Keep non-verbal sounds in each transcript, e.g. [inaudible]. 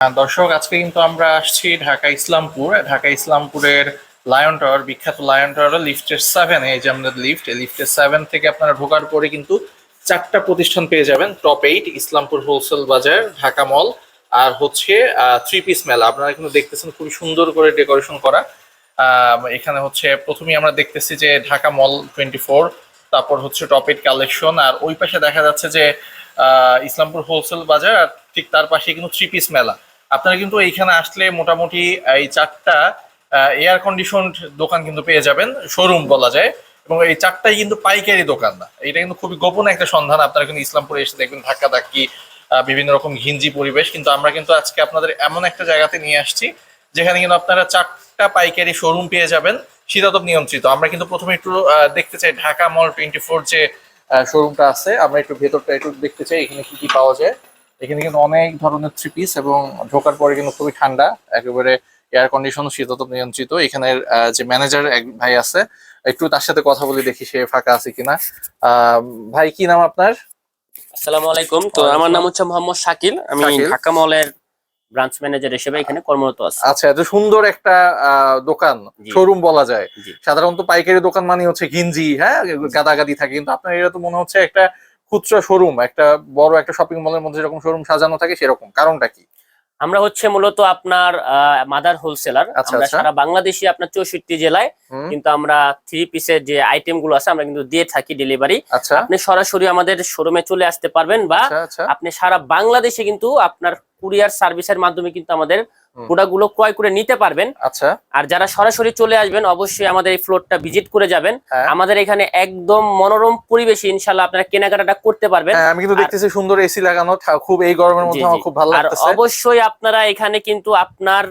আহ, দর্শক আজকে কিন্তু আমরা আসছি ঢাকা ইসলামপুর। ঢাকা ইসলামপুরের লায়ন টাওয়ার বিখ্যাত লায়ন টাওয়ার লিফটের সেভেন এই যে আমাদের লিফট এই লিফটের সেভেন থেকে আপনারা ঢোকার পরে কিন্তু চারটা প্রতিষ্ঠান পেয়ে যাবেন। টপ এইট ইসলামপুর হোলসেল বাজার ঢাকা মল আর হচ্ছে থ্রি পিস মেলা। আপনারা কিন্তু দেখতেছেন খুবই সুন্দর করে ডেকোরেশন করা। এখানে হচ্ছে প্রথমেই আমরা দেখতেছি যে ঢাকা মল টোয়েন্টি ফোর তারপর হচ্ছে টপ এইট কালেকশন আর ওই পাশে দেখা যাচ্ছে যে ইসলামপুর হোলসেল বাজার আর ঠিক তার পাশে কিন্তু থ্রি পিস মেলা। আপনারা কিন্তু এইখানে আসলে মোটামুটি এই চারটা এয়ার কন্ডিশন দোকান কিন্তু পেয়ে যাবেন শোরুম বলা যায়। এবং এই চারটাই কিন্তু পাইকারি দোকান না। এটা কিন্তু খুবই গোপন একটা সন্ধান। আপনারা কিন্তু ইসলামপুরে এসে দেখবেন ধাক্কা ধাক্কি বিভিন্ন রকম ঘিঞ্জি পরিবেশ। কিন্তু আমরা কিন্তু আজকে আপনাদের এমন একটা জায়গাতে নিয়ে আসছি, যেখানে কিন্তু আপনারা চারটা পাইকারি শোরুম পেয়ে যাবেন, শীতাতপ নিয়ন্ত্রিত। আমরা কিন্তু প্রথমে একটু দেখতে চাই ঢাকা মল টোয়েন্টি ফোর যে শোরুমটা আছে। আমরা একটু ভেতরটা একটু দেখতে চাই, এখানে কি কি পাওয়া যায়। এখানে কিন্তু অনেক ধরনের থ্রি পিস এবং ঢোকার পরে কিন্তু খুবই ঠান্ডা একেবারে এয়ার কন্ডিশন শীতাতপ নিয়ন্ত্রিত। এখানের যে ম্যানেজার এক ভাই আছে একটু তার সাথে কথা বলে দেখি সে ফাঁকা আছে কিনা। ভাই কি নাম আপনার? আসসালামু আলাইকুম। তো আমার নাম হচ্ছে মোহাম্মদ শাকিল। আমি। ঢাকা মলের ব্রাঞ্চ ম্যানেজার হিসেবে এখানে কর্মরত আছি। আচ্ছা এত সুন্দর একটা আহ, দোকান শোরুম বলা যায়। সাধারণত পাইকারি দোকান মানে হচ্ছে গিঞ্জি হ্যাঁ? গাদাগাদি থাকে। কিন্তু আপনার এটা তো মনে হচ্ছে একটা খুচরা শোরুম একটা বড় একটা শপিং মলের মধ্যে যেরকম শোরুম সাজানো থাকে সেরকম। কারণটা কি? আমরা হচ্ছে মূলত আপনার মাদার হোলসেলার আচ্ছা, আমরা আচ্ছা। সারা বাংলাদেশে আপনার চৌষট্টি জেলায় কিন্তু আমরা থ্রি পিসের যে আইটেমগুলো আছে আমরা কিন্তু দিয়ে থাকি ডেলিভারি আচ্ছা। আপনি সরাসরি আমাদের শোরুমে চলে আসতে পারবেন বা আপনি সারা বাংলাদেশে কিন্তু আপনার কুরিয়ার সার্ভিসের মাধ্যমে কিন্তু আমাদের প্রোডাক্টগুলো ক্রয় করে নিতে পারবেন। আচ্ছা। আর যারা সরাসরি চলে আসবেন অবশ্যই আমাদের এই ফ্লোরটা ভিজিট করে যাবেন। হ্যাঁ। আমাদের এখানে একদম মনোরম পরিবেশে ইনশাল্লাহ আপনারা কেনাকাটাটা করতে পারবেন। হ্যাঁ আমি কিন্তু দেখতেছি সুন্দর এসি লাগানো খুব এই গরমের মধ্যে আমার খুব ভালো আর অবশ্যই আপনারা এখানে কিন্তু আপনার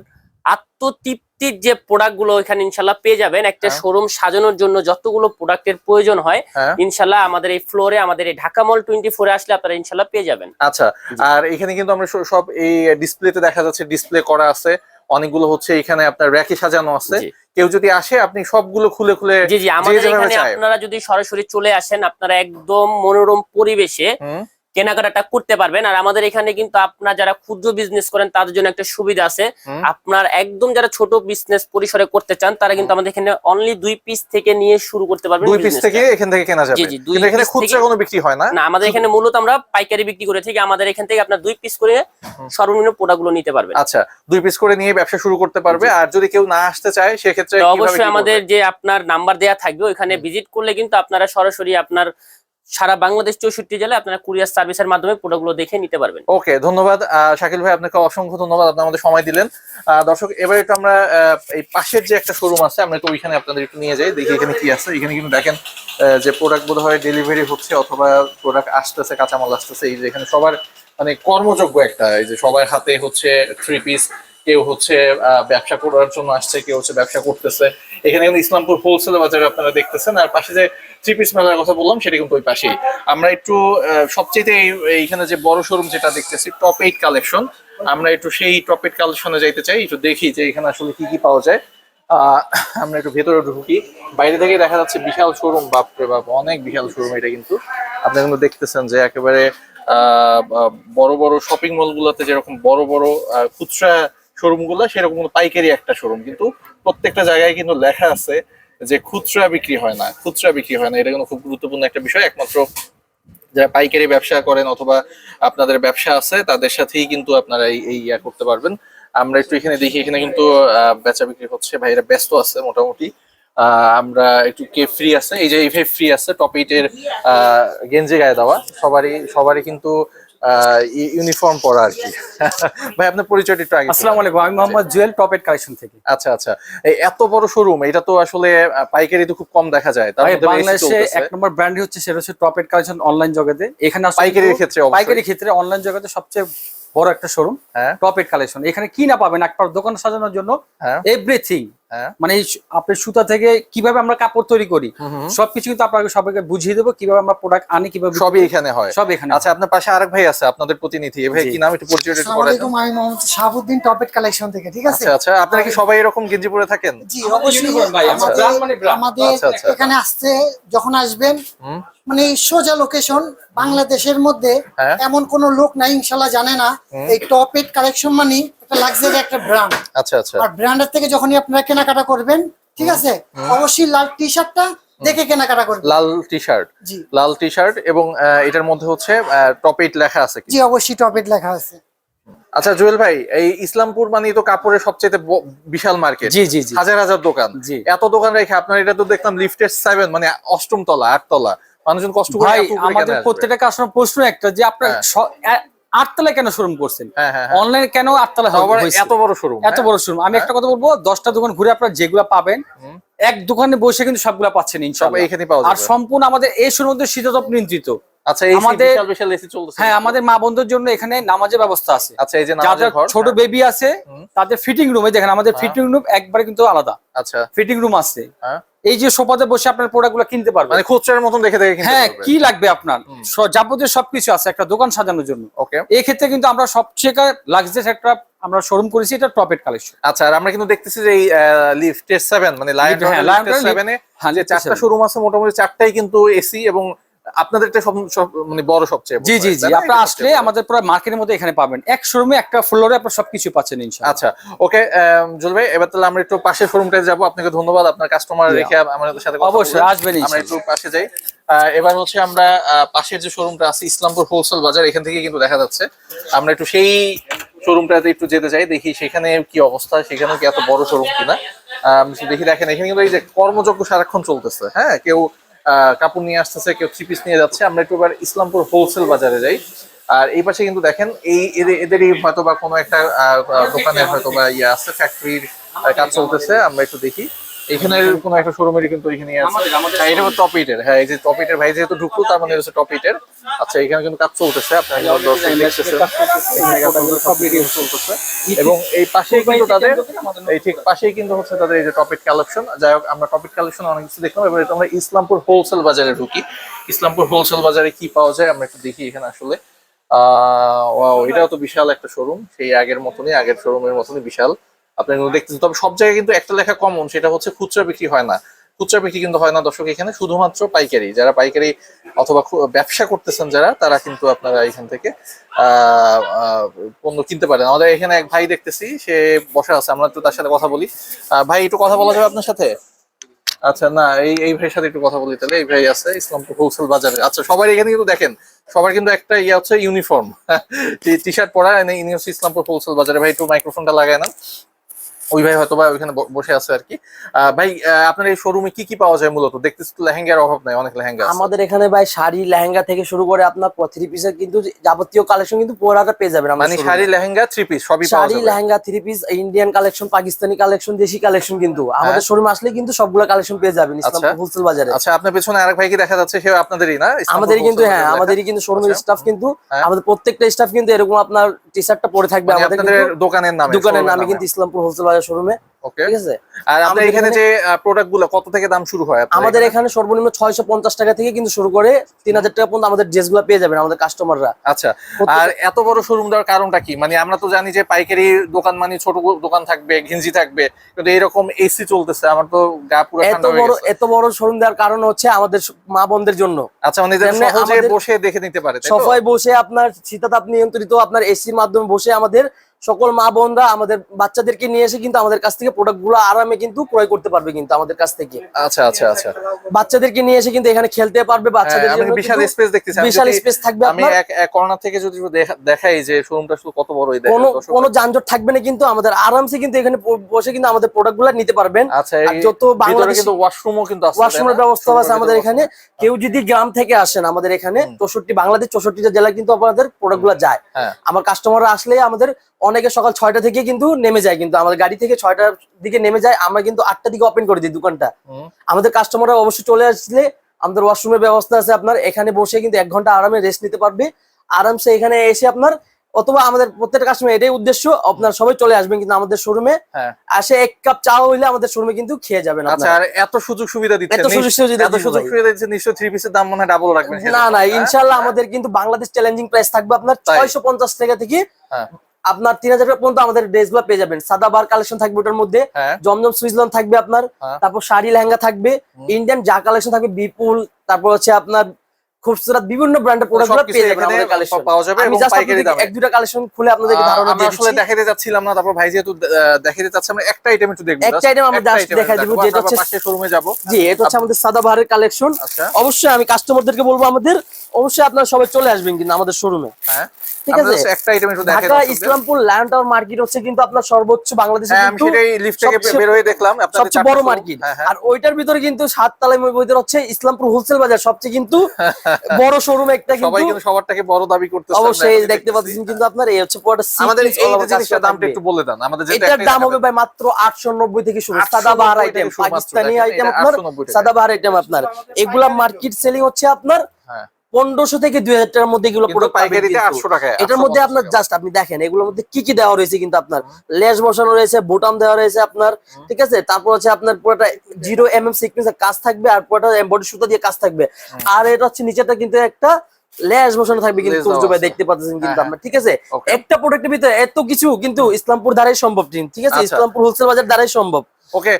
আত্মতৃপ্তির যে প্রোডাক্টগুলো এখানে ইনশাল্লাহ পেয়ে যাবেন একটা হ্যাঁ। শোরুম সাজানোর জন্য যতগুলো প্রোডাক্টের প্রয়োজন হয় হ্যাঁ। ইনশাল্লাহ আমাদের এই ফ্লোরে আমাদের এই ঢাকা মল টোয়েন্টি ফোরে আসলে আপনারা ইনশাল্লাহ পেয়ে যাবেন। আচ্ছা আর এখানে কিন্তু আমরা সব এই ডিসপ্লেতে দেখা যাচ্ছে ডিসপ্লে করা আছে অনেকগুলো হচ্ছে এখানে আপনার র্যাকে সাজানো আছে। কেউ যদি আসে আপনি সবগুলো খুলে খুলে জি জি আমাদের এখানে আপনারা যদি সরাসরি চলে আসেন আপনারা একদম মনোরম পরিবেশে কেনাকাটাটা করতে পারবেন। আর আমাদের এখানে কিন্তু আপনার যারা ক্ষুদ্র বিজনেস করেন তাদের জন্য একটা সুবিধা আছে। আপনার একদম যারা ছোট বিজনেস পরিসরে করতে চান তারা কিন্তু আমাদের এখানে অনলি দুই পিস থেকে নিয়ে শুরু করতে পারবেন দুই পিস থেকে এখান থেকে কেনা যাবে। জি, জি, দুই এখানে খুচরা কোনো বিক্রি হয় না। না আমাদের এখানে মূলত আমরা পাইকারি বিক্রি করে থাকি। আমাদের এখান থেকে আপনার দুই পিস করে সর্বনিম্ন প্রোডাক্টগুলো নিতে পারবেন। আচ্ছা দুই পিস করে নিয়ে ব্যবসা শুরু করতে পারবে। আর যদি কেউ না আসতে চায় সেক্ষেত্রে অবশ্যই আমাদের যে আপনার নাম্বার দেয়া থাকবে ওখানে ভিজিট করলে কিন্তু আপনারা সরাসরি আপনার সারা বাংলাদেশ চৌষট্টি জেলায় আপনারা কুরিয়ার সার্ভিসের মাধ্যমে প্রোডাক্টগুলো দেখে নিতে পারবেন। ওকে ধন্যবাদ। শাকিল ভাই, আপনাকে অসংখ্য ধন্যবাদ। আপনি আমাদের সময় দিলেন। দর্শক, এবার একটু আমরা এই পাশের যে একটা শোরুম আছে, আমরা একটু ওইখানে আপনাদের একটু নিয়ে যাই, দেখি এখানে কি আছে। এখানে কিন্তু দেখেন যে প্রোডাক্ট বোধ হয় ডেলিভারি হচ্ছে অথবা প্রোডাক্ট আসতেছে, কাঁচামাল আসতেছে, এই যে এখানে সবার মানে কর্মযোগ্য একটা, এই যে সবার হাতে হচ্ছে থ্রি পিস কেউ হচ্ছে ব্যবসা করার জন্য আসছে, কেউ হচ্ছে ব্যবসা করতেছে। এখানে কিন্তু ইসলামপুর হোলসেল বাজারে আপনারা দেখতেছেন। আর পাশে যে থ্রি পিস মেলার কথা বললাম সেটা কিন্তু ওই পাশেই। আমরা একটু সবচেয়ে এই- এইখানে যে বড় শোরুম যেটা দেখতেছি টপ এইট কালেকশন আমরা একটু সেই টপ এইট কালেকশনে যাইতে চাই একটু দেখি যে এখানে আসলে কি কি পাওয়া যায়। আমরা একটু ভেতরে ঢুকি। বাইরে থেকে দেখা যাচ্ছে বিশাল শোরুম বাপরে বাপ অনেক বিশাল শোরুম এটা কিন্তু। আপনি কিন্তু দেখতেছেন যে একেবারে আহ, বড় বড় শপিং মল গুলোতে যেরকম বড় বড় খুচরা শোরুমগুলো সেরকম পাইকারি একটা শোরুম কিন্তু প্রত্যেকটা জায়গায় কিন্তু লেখা আছে যে খুচরা বিক্রি হয় না, খুচরা বিক্রি হয় না। এটা কিন্তু খুব গুরুত্বপূর্ণ একটা বিষয়। একমাত্র যারা পাইকারি ব্যবসা করেন অথবা আপনাদের ব্যবসা আছে, তাদের সাথেই কিন্তু আপনারা এই ইয়া করতে পারবেন। আমরা একটু এখানে দেখি, এখানে কিন্তু বেচা বিক্রি হচ্ছে। ভাইরা ব্যস্ত আছে মোটামুটি। আমরা একটু কে ফ্রি আছে। এই যে ফ্রি আছে টপ এইটের গেঞ্জি গায়ে দেওয়া। সবারই সবারই কিন্তু ইউনিফর্ম পরা আর কি। ভাই আপনার পরিচয়টা একটু আগে আসসালামু আলাইকুম আমি মোহাম্মদ জুয়েল টপেট কালেকশন থেকে। আচ্ছা আচ্ছা। এই এত বড় শোরুম এটা তো আসলে পাইকারি তো খুব কম দেখা যায়। তার মধ্যে বাংলাদেশে এক নম্বর ব্র্যান্ড হচ্ছে সেটা হচ্ছে টপেট কালেকশন অনলাইন জগতে। এখানে পাইকারির ক্ষেত্রে অবশ্যই। পাইকারি ক্ষেত্রে অনলাইন জগতে সবচেয়ে বড় একটা শোরুম হ্যাঁ। টপেট কালেকশন এখানে কি না পাবেন একবার দোকান সাজানোর জন্য এভরিথিং হ্যাঁ মানে এই সু- আপনার সুতা থেকে কীভাবে আমরা কাপড় তৈরি করি। সবকিছু কিন্তু আপনাকে সবাইকে বুঝিয়ে দেবো কীভাবে আমরা প্রোডাক্ট আনি কীভাবে সবই এখানে হয়। সব এখানে আচ্ছা আপনার পাশে আরেক ভাই আছে আপনাদের প্রতিনিধি। এ ভাই কি নাম? একটু পরিচয় একটু আসসালামু আলাইকুম আমি মোহাম্মদ শাহাবুদ্দিন টপেট কালেকশন থেকে ঠিক আছে? আচ্ছা আচ্ছা। আপনারা কি সবাই এরকম গেঞ্জি পরে থাকেন? জি অবশ্যই। ভাই, আমাদের- মানে আচ্ছা, আচ্ছা। এখানে আসতে যখন আসবেন মানে সোজা লোকেশন বাংলাদেশের মধ্যে হ্যাঁ। এমন কোন লোক নাই ইনশাল্লাহ জানে না। এই টপেট কালেকশন মানে একটা লাক্সারি একটা ব্র্যান্ড আচ্ছা আচ্ছা। আর ব্র্যান্ডের থেকে যখনই আপনারা কেনাকাটা করবেন ঠিক আছে? অবশ্যই লাল টি শার্টটা দেখে কেনাকাটা করবেন। লাল টি শার্ট লাল টি শার্ট এবং এটার মধ্যে হচ্ছে টপ এইট লেখা আছে কি জি অবশ্যই টপেট লেখা আছে। আচ্ছা জুয়েল ভাই এই ইসলামপুর মানে তো কাপড়ের সবচেয়ে বিশাল মার্কেট। জি জি হাজার হাজার দোকান। জি। এত দোকান রেখে আপনার এটা তো দেখলাম লিফটের সেভেন মানে অষ্টম তলা আট তলা। মানুষজন কষ্ট করে আমাদের প্রত্যেকটা কাস্টমার প্রশ্ন একটা যে আপনার হ্যাঁ। আটতলায় কেন শোরুম করছেন? হ্যাঁ হ্যাঁ হ্যাঁ। অনলাইনে কেন আটতলা? এত বড় শোরুম এত বড় শোরুম আমি একটা কথা বলব দশটা দোকান ঘুরে আপনার যেগুলা পাবেন এক দোকানে বসে কিন্তু সবগুলা পাচ্ছেন ইনশাআল্লাহ পাওয়া আর সম্পূর্ণ আমাদের এই শোরুম শীততাপ নিয়ন্ত্রিত। আচ্ছা আমাদের- হ্যাঁ আমাদের মা বন্ধুর জন্য এখানে নামাজের ব্যবস্থা আছে। আচ্ছা এই যে যাদের ছোট হ্যাঁ, বেবি আছে তাদের ফিটিং রুমে দেখেন আমাদের হ্যাঁ। ফিটিং রুম একবারে কিন্তু আলাদা। আচ্ছা। ফিটিং রুম আছে। হ্যাঁ। এই যে সোফাতে বসে আপনার প্রোডাক্টগুলো কিনতে পারবেন মানে খুচরার মতন দেখে দেখে হ্যাঁ কি লাগবে আপনার। যাবতীয় সবকিছু আছে একটা দোকান সাজানোর জন্য। ওকে এই ক্ষেত্রে কিন্তু আমরা সবচেয়ে লাক্সারিয়াস একটা আমরা শোরুম করেছি এটা টপেট কালেকশন আচ্ছা আর আমরা কিন্তু দেখতেছি যে এই লিফটের সেভেন মানে লাইন লাইন সেভেনে হ্যাঁ, যে চারটা। শোরুম আছে মোটামুটি চারটাই কিন্তু এসি এবং আপনাদেরটা সব সব মানে বড় সবচেয়ে জি জি জি? আপনারা আসলে আমাদের পুরো মার্কেটের মধ্যে এখানে পাবেন। এক শোরুমে একটা ফ্লোরে আপনার সবকিছু পাচ্ছেন ইনশাআল্লাহ। আচ্ছা ওকে জুল ভাই এবার তাহলে আমরা একটু পাশের শোরুমটায় যাব। আপনাকে ধন্যবাদ। আপনার কাস্টমার রেখে আমাদের সাথে অবশ্যই। আসবেন আমরা একটু পাশে যাই। এবার হচ্ছে আমরা পাশের যে শোরুমটা আছে ইসলামপুর হোলসেল বাজার এখান থেকে কিন্তু দেখা যাচ্ছে। আমরা একটু সেই শোরুমটাতে একটু যেতে চাই দেখি সেখানে কি অবস্থা সেখানে কি এত বড় শোরুম কিনা। আহ, দেখি দেখেন এখানে কিন্তু এই যে কর্মযজ্ঞ সারাক্ষণ চলতেছে। হ্যাঁ কেউ কাপড় নিয়ে আসতেছে, কেউ থ্রি পিস নিয়ে যাচ্ছে। আমরা একটু এবার ইসলামপুর হোলসেল বাজারে যাই। আর এই পাশে কিন্তু দেখেন, এই এদের- এদেরই হয়তো বা কোনো একটা দোকানে হয়তো বা ইয়ে আছে ফ্যাক্টরির কাজ চলতেছে। আমরা একটু দেখি। এখানে কোনো একটা শোরুমেরই কিন্তু এখানে আছে। হ্যাঁ, এটা টপ এইটের হ্যাঁ এই যে টপ ভাই যেহেতু ঢুকলো তার মানে হচ্ছে টপ আচ্ছা এখানে কিন্তু কাজ চলতেছে আপনার দর্শক এখানে কাজ চলতেছে, সব ভিডিও চলতেছে। এবং এই পাশেই কিন্তু তাদের এই ঠিক পাশেই কিন্তু হচ্ছে তাদের এই যে টপিক কালেকশন যাই হোক আমরা টপিক কালেকশন অনেক কিছু দেখলাম এবার এটা আমরা ইসলামপুর হোলসেল বাজারে ঢুকি। ইসলামপুর হোলসেল বাজারে কি পাওয়া যায় আমরা একটু দেখি এখানে আসলে। আহ ওয়াও এটাও তো বিশাল একটা শোরুম সেই আগের মতনই আগের শোরুমের মতনই বিশাল। আপনি দেখতেছেন। তবে সব জায়গায় কিন্তু একটা লেখা কমন সেটা হচ্ছে খুচরা বিক্রি হয় না। খুচরা বিক্রি কিন্তু হয় না দর্শক, এখানে শুধুমাত্র পাইকারি। যারা পাইকারি অথবা ব্যবসা করতেছেন যারা, তারা কিন্তু আপনারা এখান থেকে পণ্য কিনতে পারেন। আমাদের এখানে এক ভাই দেখতেছি, সে বসে আছে। আমরা একটু তার সাথে কথা বলি। ভাই, একটু কথা বলা যাবে আপনার সাথে? আচ্ছা না, এই এই ভাইয়ের সাথে একটু কথা বলি তাহলে। এই ভাই আছে, ইসলামপুর হোলসেল বাজারে। আচ্ছা সবার এখানে কিন্তু দেখেন, সবার কিন্তু একটা ইয়ে হচ্ছে ইউনিফর্ম [laughs] টি শার্ট পরা হচ্ছে ইসলামপুর হোলসেল বাজারে। ভাই, একটু মাইক্রোফোনটা লাগায় না ওই ভাই হয়তো বা ওইখানে বসে আছে আর কি। ভাই আপনার এই শোরুমে কি কি পাওয়া যায় মূলত? দেখতেছি তো লেহেঙ্গার অভাব নাই অনেক লেহেঙ্গা আমাদের এখানে ভাই শাড়ি লেহেঙ্গা থেকে শুরু করে আপনার থ্রি পিসের কিন্তু যাবতীয় কালেকশন কিন্তু পুরাটা পেয়ে যাবেন মানে শাড়ি লেহেঙ্গা থ্রি পিস সবই পাওয়া sari lehenga three piece Indian collection Pakistani collection দেশি কালেকশন কিন্তু। আমাদের শোরুম আসলে কিন্তু সবগুলো কালেকশন পেয়ে যাবেন ইসলাম আচ্ছা। হোলসেল বাজারে। আচ্ছা আপনার পেছনে আরেক ভাইকে দেখা যাচ্ছে সে আপনাদেরই না? ইসলামপুর আমাদেরই কিন্তু হ্যাঁ আমাদেরই কিন্তু শোরুমের আচ্ছা। স্টাফ কিন্তু হ্যাঁ। আমাদের প্রত্যেকটা স্টাফ কিন্তু এরকম আপনার টি শার্টটা পরে থাকবে মানে আমাদের দোকানের নামে দোকানের নামে কিন্তু ইসলামপুর হোলসেল বাজার শোরুমে। ঠিক আছে? আর আমাদের এখানে এখানে- যে প্রোডাক্টগুলো কত থেকে দাম শুরু হয় আমাদের এখানে? সর্বনিম্ন ছয়শো পঞ্চাশ টাকা থেকে কিন্তু শুরু করে তিন হাজার টাকা পর্যন্ত আমাদের ড্রেসগুলো পেয়ে যাবেন আমাদের কাস্টমাররা আচ্ছা আর এত বড় শোরুম দেওয়ার কারণটা কি? মানে আমরা তো জানি যে পাইকারি দোকান মানে ছোট দোকান থাকবে ঘিঞ্জি থাকবে কিন্তু এরকম এসি চলতেছে আমার তো গা পুরো এত বড় এত বড় শোরুম দেওয়ার কারণ হচ্ছে আমাদের মা বোনদের জন্য। আচ্ছা মানে সহজে বসে দেখে নিতে পারে সবাই বসে আপনার শীতাতাপ নিয়ন্ত্রিত আপনার এসির মাধ্যমে বসে আমাদের সকল মা বোনরা আমাদের বাচ্চাদেরকে নিয়ে এসে কিন্তু আমাদের কাছ থেকে প্রোডাক্টগুলো আরামে কিন্তু ক্রয় করতে পারবে কিন্তু আমাদের কাছ থেকে। আচ্ছা আচ্ছা আচ্ছা। বাচ্চাদেরকে নিয়ে এসে কিন্তু এখানে খেলতে পারবে বাচ্চাদের হ্যাঁ, জন্য বিশাল স্পেস দেখতেছি। বিশাল স্পেস থাকবে আমি এক এক কর্নার থেকে যদি দেখাই যে শোরুমটা শুধু কত বড় এই দেখেন কোনো। কোনো যানজট থাকবে না কিন্তু আমাদের। আরামসে কিন্তু এখানে বসে কিন্তু আমাদের প্রোডাক্টগুলো নিতে পারবেন। আচ্ছা আর যত বাংলাদেশি কিন্তু ওয়াশরুমও কিন্তু আছে ওয়াশরুমের ব্যবস্থা আছে আমাদের এখানে। কেউ যদি গ্রাম থেকে আসেন আমাদের এখানে চৌষট্টি বাংলাদেশ চৌষট্টিটা জেলায় কিন্তু আমাদের প্রোডাক্টগুলো যায়। হ্যাঁ। আমার কাস্টমাররা আসলে আমাদের অনেকে সকাল ছয়টা থেকে কিন্তু নেমে যায় কিন্তু আমাদের গাড়ি থেকে ছয়টার দিকে নেমে যায় আমরা কিন্তু আটটা দিকে ওপেন করে দিই দোকানটা। আমাদের কাস্টমাররা অবশ্যই চলে আসলে আমাদের ওয়াশরুমের ব্যবস্থা আছে আপনার এখানে বসে কিন্তু এক ঘণ্টা আরামে রেস্ট নিতে পারবে আরামসে এখানে এসে আপনার অথবা আমাদের প্রত্যেকটা কাস্টমার এটাই উদ্দেশ্য আপনার সবাই চলে আসবেন কিন্তু আমাদের শোরুমে হ্যাঁ। আসে এক কাপ চা হইলে আমাদের শোরুমে কিন্তু খেয়ে যাবেন আচ্ছা আর এত সুযোগ সুবিধা দিচ্ছে এত সুযোগ সুবিধা এত সুযোগ সুবিধা দিচ্ছে নিশ্চয়ই থ্রি পিসের দাম মনে হয় ডাবল রাখবেন না না ইনশাল্লাহ আমাদের কিন্তু বাংলাদেশ চ্যালেঞ্জিং প্রাইস থাকবে আপনার তাই? ছয়শো পঞ্চাশ টাকা থেকে হ্যাঁ। আপনার তিন হাজার টাকা পর্যন্ত আমাদের ড্রেসগুলো পেয়ে যাবেন। সাদা বার কালেকশন থাকবে ওটার মধ্যে হ্যাঁ। জমজম সুইজলন থাকবে আপনার হ্যাঁ। তারপর শাড়ি লেহেঙ্গা থাকবে ইন্ডিয়ান যা কালেকশন থাকবে বিপুল তারপর হচ্ছে আপনার খুবসুরাত বিভিন্ন ব্র্যান্ডের প্রোডাক্টগুলো পেয়ে যাবেন আমাদের কালেকশন পাওয়া যাবে আমি এবং জাস্ট দামে। এক দুটা কালেকশন খুলে আপনাদেরকে ধারণা দিয়ে আসলে দেখাতে যাচ্ছিলাম না তারপর ভাই যেহেতু দেখাতে চাচ্ছে আমরা একটা আইটেম একটু দেখব একটা item আমরা item দেখাই দেবো, যেটা হচ্ছে- পাশের শোরুমে যাব। জি এটা হচ্ছে আমাদের সাদাবাহারের কালেকশন আচ্ছা। অবশ্যই আমি কাস্টমারদেরকে বলব আমাদের অবশ্যই আপনারা সবাই চলে আসবেন কিন্তু আমাদের শোরুমে হ্যাঁ। ঠিক আছে? একটা আইটেম একটু দেখাই Dhaka Islampur land tower market হচ্ছে কিন্তু আপনার সর্বোচ্চ বাংলাদেশে হ্যাঁ আমি সেটাই লিফট থেকে বের হয়ে দেখলাম আপনাদের সবচেয়ে বড় মার্কেট হ্যাঁ হ্যাঁ। আর ওইটার ভিতরে কিন্তু সাত তালায় হচ্ছে ইসলামপুর হোলসেল বাজার সবচেয়ে কিন্তু [laughs] বড় শোরুম একটা কিন্তু সবাই কিন্তু সবারটাকে বড় দাবি করতেছে অবশ্যই দেখতে। পাচ্ছেন কিন্তু আপনার এই হচ্ছে পুরোটা আমাদের এই জিনিসটা জিনিসটার দামটা একটু বলে দেন আমাদের যেটা এটার দাম হবে ভাই মাত্র আটশো নব্বই থেকে শুরু 890 সাদাবাহার আইটেম পাকিস্তানি আইটেম আপনার 890। সাদাবাহার আইটেম আপনার এগুলা মার্কেট সেলিং হচ্ছে আপনার হ্যাঁ। পনেরোশো থেকে দুই হাজার টাকার মধ্যে এগুলো কিন্তু পাইকারিতে কিন্তু। 800 এটার মধ্যে আপনার জাস্ট আপনি দেখেন এগুলোর মধ্যে কি কি দেওয়া রয়েছে কিন্তু আপনার। লেস বসানো রয়েছে বোটাম দেওয়া রয়েছে আপনার ঠিক আছে? তারপর হচ্ছে আপনার পুরোটা জিরো এম এম সিকোয়েন্সের কাজ থাকবে আর পুরোটা এমবডি সুতা দিয়ে কাজ থাকবে। আর এটা হচ্ছে নিচেটা কিন্তু একটা লেস বসানো থাকবে কিন্তু লেস দেওয়া সূর্য ভাই আছে। দেখতে পাচ্ছেন কিন্তু হ্যাঁ, ঠিক আছে? Okay. একটা প্রোডাক্টের ভিতরে এত কিছু কিন্তু ইসলামপুর দ্বারাই সম্ভব ঠিক আছে? আচ্ছা। ইসলামপুর হোলসেল বাজার দ্বারাই সম্ভব। ওকে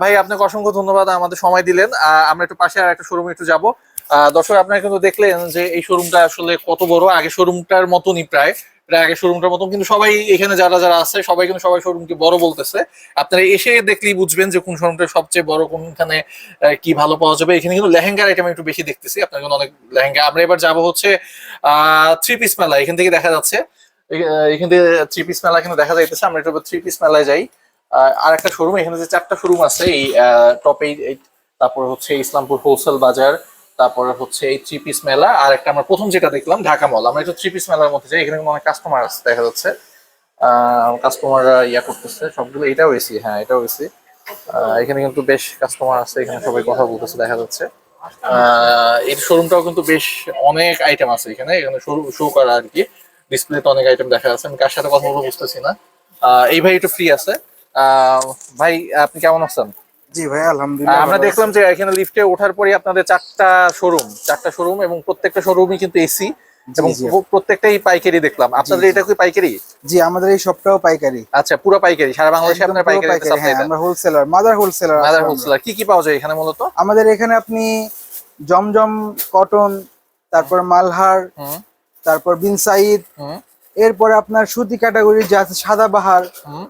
ভাই আপনাকে অসংখ্য ধন্যবাদ আমাদের সময় দিলেন। আহ, আমরা একটু পাশে আর একটা শোরুমে একটু যাব। দর্শক, আপনারা কিন্তু দেখলেন যে এই শোরুমটা আসলে কত বড়। আগে শোরুমটার মতনই প্রায়। প্রায় আগে শোরুমটার মতন, কিন্তু সবাই এখানে যারা যারা আছে, সবাই কিন্তু সবাই শোরুমকে বড় বলতেছে। আপনারা এসে দেখলেই বুঝবেন যে কোন শোরুমটা সবচেয়ে বড়, কোনখানে কি ভালো পাওয়া যাবে। এখানে কিন্তু লেহেঙ্গার আইটেম একটু বেশি দেখতেছি। আপনার কিন্তু অনেক লেহেঙ্গা। আমরা এবার যাব হচ্ছে, আহ থ্রি পিস মেলা। এখান থেকে দেখা যাচ্ছে এখান থেকে থ্রি পিস মেলা এখানে দেখা যাইতেছে। আমরা একটু থ্রি পিস মেলায় যাই। আর একটা শোরুম এখানে যে চারটা শোরুম আছে, এই টপ তারপর হচ্ছে ইসলামপুর হোলসেল বাজার। তারপরে হচ্ছে এই থ্রি পিস মেলা, আর একটা আমরা প্রথম যেটা দেখলাম, ঢাকা মল আমরা একটু থ্রি পিস মেলার মধ্যে যাই, এখানে অনেক কাস্টমার আছে দেখা যাচ্ছে। কাস্টমাররা ইয়া করতেছে, সবগুলো এটাও এসি হ্যাঁ এটাও এসি এখানে কিন্তু বেশ কাস্টমার আছে, এখানে সবাই কথা বলতেছে, দেখা যাচ্ছে। এই শোরুমটাও কিন্তু বেশ অনেক আইটেম আছে এখানে এখানে শো করা আর কি। ডিসপ্লেতে অনেক আইটেম দেখা যাচ্ছে, আমি কার সাথে কথা বলব বুঝতেছি না। এই ভাই একটু ফ্রি আছে। ভাই, আপনি কেমন আছেন? জি ভাই আলহামদুলিল্লাহ আমরা দেখলাম যে এখানে লিফটে ওঠার পরে আপনাদের চারটা শোরুম চারটা শোরুম এবং প্রত্যেকটা শোরুমই কিন্তু এসি এবং প্রত্যেকটাই পাইকারি দেখলাম। আপনাদের এটা কি পাইকারি? জি আমাদের এই সবটাও পাইকারি। আচ্ছা পুরো পাইকারি সারা বাংলাদেশে আপনার পাইকারি সাপ্লাই হ্যাঁ দেন আমরা wholesaler mother wholesaler mother wholesaler কি কি পাওয়া যায় এখানে মূলত? আমাদের এখানে আপনি জমজম কটন তারপর মালহার তারপর বিন সাইদ এরপরে আপনার সুতি ক্যাটাগরি যা আছে সাদা বাহার হুম।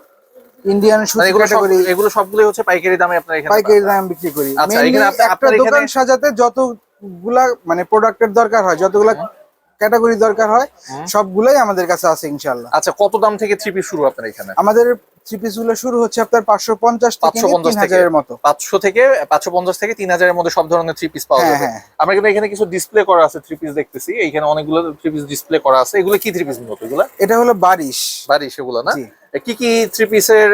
ইন্ডিয়ান মানে সুতি এগুলো ক্যাটাগরি এগুলো সবগুলোই হচ্ছে পাইকারি দামে আপনার এখানে পাইকারি দামে বিক্রি করি। আচ্ছা, এখানে একটা দোকান সাজাতে যতগুলা মানে প্রোডাক্টের দরকার হয় যতগুলা ক্যাটাগরি দরকার হয় হুম। সবগুলাই আমাদের কাছে আছে ইনশাল্লাহ আচ্ছা কত দাম থেকে থ্রি পিস শুরু আপনার এখানে? আমাদের থ্রি পিসগুলো শুরু হচ্ছে আপনার পাঁচশো পঞ্চাশ পাঁচশো পঞ্চাশ হাজারের মতো। পাঁচশো থেকে পাঁচশো পঞ্চাশ থেকে তিন হাজারের মধ্যে সব ধরনের থ্রি পিস পাওয়া হ্যাঁ, যাবে। হ্যাঁ। আমরা কিন্তু এখানে কিছু ডিসপ্লে করা আছে থ্রি পিস দেখতেছি। এখানে অনেকগুলো থ্রি পিস ডিসপ্লে করা আছে। এগুলো কি থ্রি পিস মূলত এগুলো? এটা হলো বারিশ। বারিশ সেগুলো না? কি কি থ্রি পিসের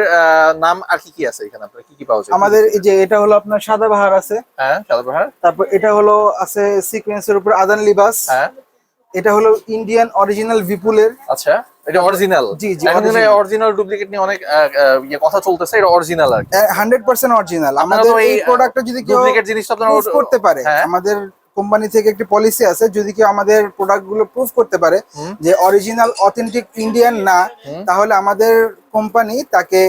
নাম আর কি কি আছে এখানে আপনার? কি কি পাওয়া যায়? আমাদের এই যে এটা হলো আপনার সাদা বাহার আছে। হ্যাঁ সাদাবাহার তারপর এটা হলো আছে সিকোয়েন্সের উপর আদান লিবাস। হ্যাঁ। এটা হলো ইন্ডিয়ান অরিজিনাল বিপুলের আচ্ছা এটা অরিজিনাল জি, জি। অরিজিনাল ডুপ্লিকেট নিয়ে অনেক ইয়ে কথা চলতেছে এটা অরিজিনাল আর কি। হান্ড্রেড পার্সেন্ট অরিজিনাল আমাদের এই, প্রোডাক্টটা যদি কেউ ডুপ্লিকেট জিনিসটা আপনারা করতে পারে হ্যাঁ। আমাদের কোম্পানি থেকে একটি পলিসি আছে যদি কেউ আমাদের প্রোডাক্টগুলো প্রুফ করতে পারে যে অরিজিনাল অথেন্টিক ইন্ডিয়ান না তাহলে আমাদের কোম্পানি তাকে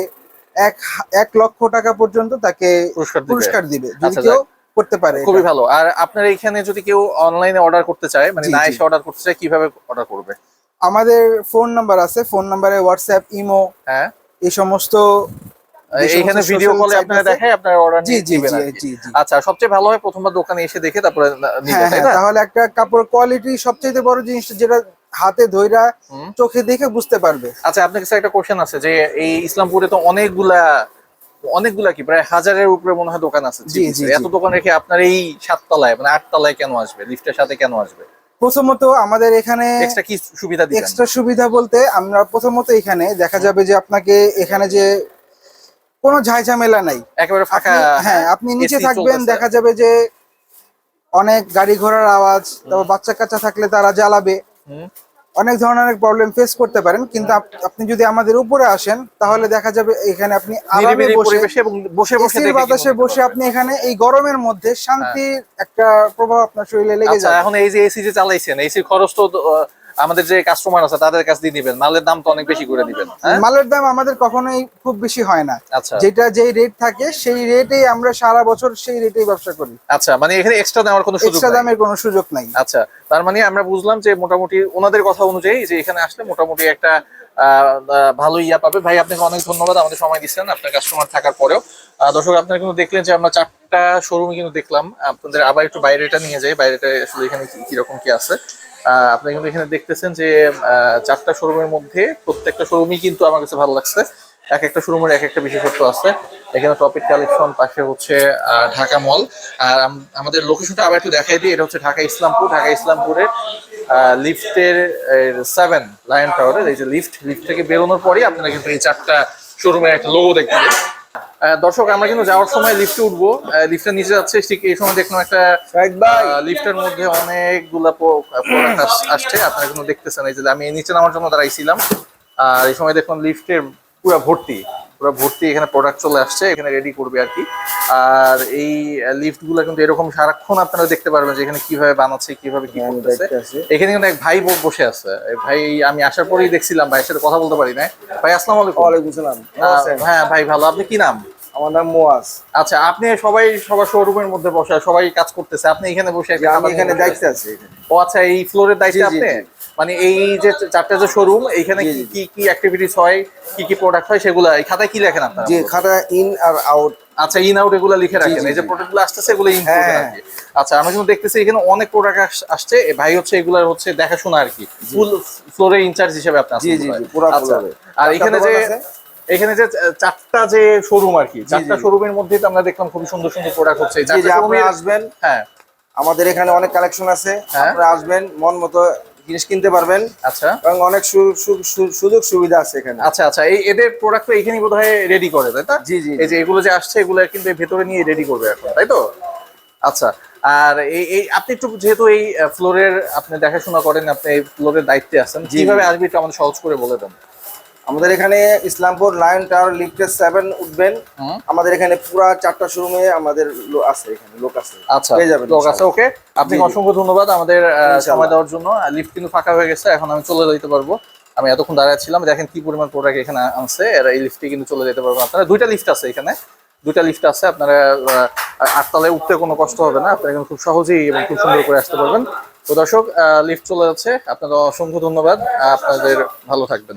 এক এক লক্ষ টাকা পর্যন্ত তাকে পুরস্কার দিবে। যদি আচ্ছা, কেউ করতে পারে খুবই ভালো। আর আপনার এখানে যদি কেউ অনলাইনে অর্ডার করতে চায় মানে না এসে অর্ডার করতে চায় কীভাবে অর্ডার করবে? আমাদের ফোন নাম্বার আছে। ফোন নাম্বারে হোয়াটসঅ্যাপ ইমো হ্যাঁ। এই সমস্ত এইখানে ভিডিও social কলে আপনারা দেখায় আপনারা অর্ডার জি জি জি আর কি। জি জি। আচ্ছা সবচেয়ে ভালো হয় প্রথমবার দোকানে এসে দেখে তারপরে হ্যাঁ হ্যাঁ তাহলে একটা কাপড় কোয়ালিটি সবচেয়ে বড় জিনিসটা যেটা হাতে ধইরা চোখে দেখে বুঝতে পারবে। আচ্ছা আপনার কাছে একটা কোশ্চেন আছে যে এই ইসলামপুরে তো অনেকগুলা অনেকগুলা কি প্রায় হাজারের উপরে মনে হয় দোকান আছে এত। দোকান রেখে আপনার এই সাততলায় মানে আটতলায় কেন আসবে? লিফটের সাথে কেন আসবে? প্রথমত আমাদের এখানে এক্সট্রা কি সুবিধা দিবেন? এক্সট্রা সুবিধা বলতে আমরা প্রথমত এখানে দেখা যাবে যে আপনাকে এখানে যে কোনো ঝাই ঝামেলা নাই। একেবারে ফাঁকা হ্যাঁ আপনি নিচে থাকবেন দেখা যাবে যে অনেক গাড়ি ঘোড়ার আওয়াজ তারপর বাচ্চা কাচ্চা থাকলে তারা জ্বালাবে। হুম। অনেক ধরনের অনেক প্রবলেম ফেস করতে পারেন কিন্তু আপনি যদি আমাদের উপরে আসেন তাহলে দেখা যাবে এখানে আপনি আরামে বসে বসে বসে বসে এসির বাতাসে বসে আপনি এখানে এই গরমের মধ্যে শান্তির একটা প্রভাব আপনার শরীরে লেগে যায় এখন এই যে এসি যে চালাইছেন এসির খরচ তো আমাদের যে কাস্টমার আছে তাদের কাছ দিয়ে দিবেন মালের দাম তো অনেক বেশি করে দিবেন হ্যাঁ? মালের দাম আমাদের কখনোই খুব বেশি হয় না। আচ্ছা। যেটা যেই রেট থাকে সেই রেটেই আমরা সারা বছর সেই রেটেই ব্যবসা করি। আচ্ছা মানে এখানে এক্সট্রা দেওয়ার কোনো সুযোগ এক্সট্রা দামের কোনো সুযোগ নাই। আচ্ছা তার মানে আমরা বুঝলাম যে মোটামুটি ওনাদের কথা অনুযায়ী যে এখানে আসলে মোটামুটি একটা ভালো ইয়া পাবে। ভাই আপনাকে অনেক ধন্যবাদ আমাদের সময় দিচ্ছেন আপনার কাস্টমার থাকার পরেও। দর্শক আপনারা কিন্তু দেখলেন যে আমরা চারটা শোরুম কিন্তু দেখলাম। আপনাদের আবার একটু বাইরেটা নিয়ে যাই বাইরেটা আসলে এখানে কি- কীরকম কি আছে। আহ, আপনারা কিন্তু এখানে দেখতেছেন যে চারটা শোরুমের মধ্যে প্রত্যেকটা শোরুমই কিন্তু আমার কাছে ভালো লাগছে। এক একটা শোরুমের এক একটা বিশেষত্ব আছে। এখানে টপিক কালেকশন পাশে হচ্ছে ঢাকা মল আর আম- আমাদের লোকেশনটা আবার একটু দেখাই দিই। এটা হচ্ছে ঢাকা ইসলামপুর। ঢাকা ইসলামপুরের লিফটের সেভেন লায়ন টাওয়ারের এই যে লিফট লিফট থেকে বেরোনোর পরই আপনারা কিন্তু এই চারটা শোরুমের একটা লোগো দেখতে দর্শক আমরা কিন্তু যাওয়ার সময় লিফটে উঠবো। লিফটের নিচে যাচ্ছে ঠিক এই সময় দেখলাম একটা লিফটের মধ্যে অনেকগুলা প্রোডাক্ট আসছে আপনারা কিন্তু দেখতেছেন। এই যে আমি এই নিচে নামার জন্য দাঁড়াইছিলাম। আর এই সময় দেখলাম লিফটের পুরো ভর্তি পুরো ভর্তি এখানে প্রোডাক্ট চলে আসছে এখানে রেডি করবে আর কি। আর এই লিফটগুলো কিন্তু এরকম সারাক্ষণ আপনারা দেখতে পারবেন যে এখানে কীভাবে বানাচ্ছে কীভাবে কি করতেছে। এখানে কিন্তু এক ভাই বসে আছে। ভাই আমি আসার পরেই দেখছিলাম ভাইয়ের সাথে কথা বলতে পারি না ভাই আসসালামু আলাইকুম। আহ, হ্যাঁ ভাই ভালো। আপনি কি নাম? আমার নাম মোয়াজ। আচ্ছা আপনি সবাই সবার শোরুমের মধ্যে বসে সবাই কাজ করতেছে আপনি এখানে বসে আমি এখানে দায়িত্বে আছি ও আচ্ছা এই ফ্লোরের দায়িত্ব জি, জি, আপনি? মানে এই যে চারটা যে শোরুম এইখানে জি, কি কি অ্যাক্টিভিটিস হয় কি কি প্রোডাক্ট হয় সেগুলো এই খাতায় কি লেখেন আপনারা? যে খাতা ইন আর আউট আচ্ছা ইন আউট এগুলো লিখে রাখেন এই যে জি। প্রোডাক্টগুলো আসতেছে এগুলো ইন হ্যাঁ। আচ্ছা আমি কিন্তু দেখতেছি এখানে অনেক প্রোডাক্ট আসছে ভাই হচ্ছে এগুলার হচ্ছে দেখাশোনা আর কি। ফুল ফ্লোরের ইনচার্জ হিসেবে আপনি আছেন জি, জি। জি, পুরা আচ্ছা। আর এখানে যে। এখানে যে চারটা যে শোরুম আর কি চারটা। শোরুমের মধ্যে তো আমরা দেখলাম খুবই সুন্দর সুন্দর প্রোডাক্ট হচ্ছে। আপনারা আসবেন। হ্যাঁ। আমাদের এখানে অনেক কালেকশন আছে। হ্যাঁ। আপনারা আসবেন মন মতো জিনিস কিনতে পারবেন। আচ্ছা। এবং অনেক সুযোগ সুবিধা আছে এখানে। আচ্ছা আচ্ছা এই এদের প্রোডাক্ট তো এখানেই বোধ রেডি করে তাই তো? জি, জি, এই যে এগুলো যে আসছে এগুলো কিন্তু ভেতরে নিয়ে রেডি করবে এখন তাই তো? আচ্ছা আর এই এই আপনি একটু যেহেতু এই ফ্লোরের আপনি দেখাশোনা করেন আপনি এই ফ্লোরের দায়িত্বে আছেন কীভাবে আসবে একটু আমাদের সহজ করে বলে দেন। আমাদের এখানে ইসলামপুর লায়ন টাওয়ার লিফটের সেভেন উঠবেন। আমাদের এখানে পুরা চারটা শোরুমে আমাদের আছে এখানে লোক আছে। আচ্ছা পেয়ে যাবেন লোক আছে ওকে। আপনাকে জি। অসংখ্য ধন্যবাদ আমাদের সময় দেওয়ার জন্য। লিফট কিন্তু ফাঁকা হয়ে গেছে এখন আমি চলে যেতে পারব। আমি এতক্ষণ দাঁড়িয়ে ছিলাম দেখেন কি পরিমাণ প্রোডাক্ট এখানে আনছে। এরা এই লিফটে কিন্তু চলে যেতে পারবেন আপনারা। দুইটা লিফট আছে এখানে। দুইটা লিফট আছে আপনারা আটতলায় উঠতে কোনো কষ্ট হবে না। আপনারা কিন্তু খুব সহজেই এবং খুব সুন্দর করে আসতে পারবেন। তো দর্শক লিফট চলে যাচ্ছে। আপনাদের অসংখ্য ধন্যবাদ। আপনাদের ভালো থাকবেন।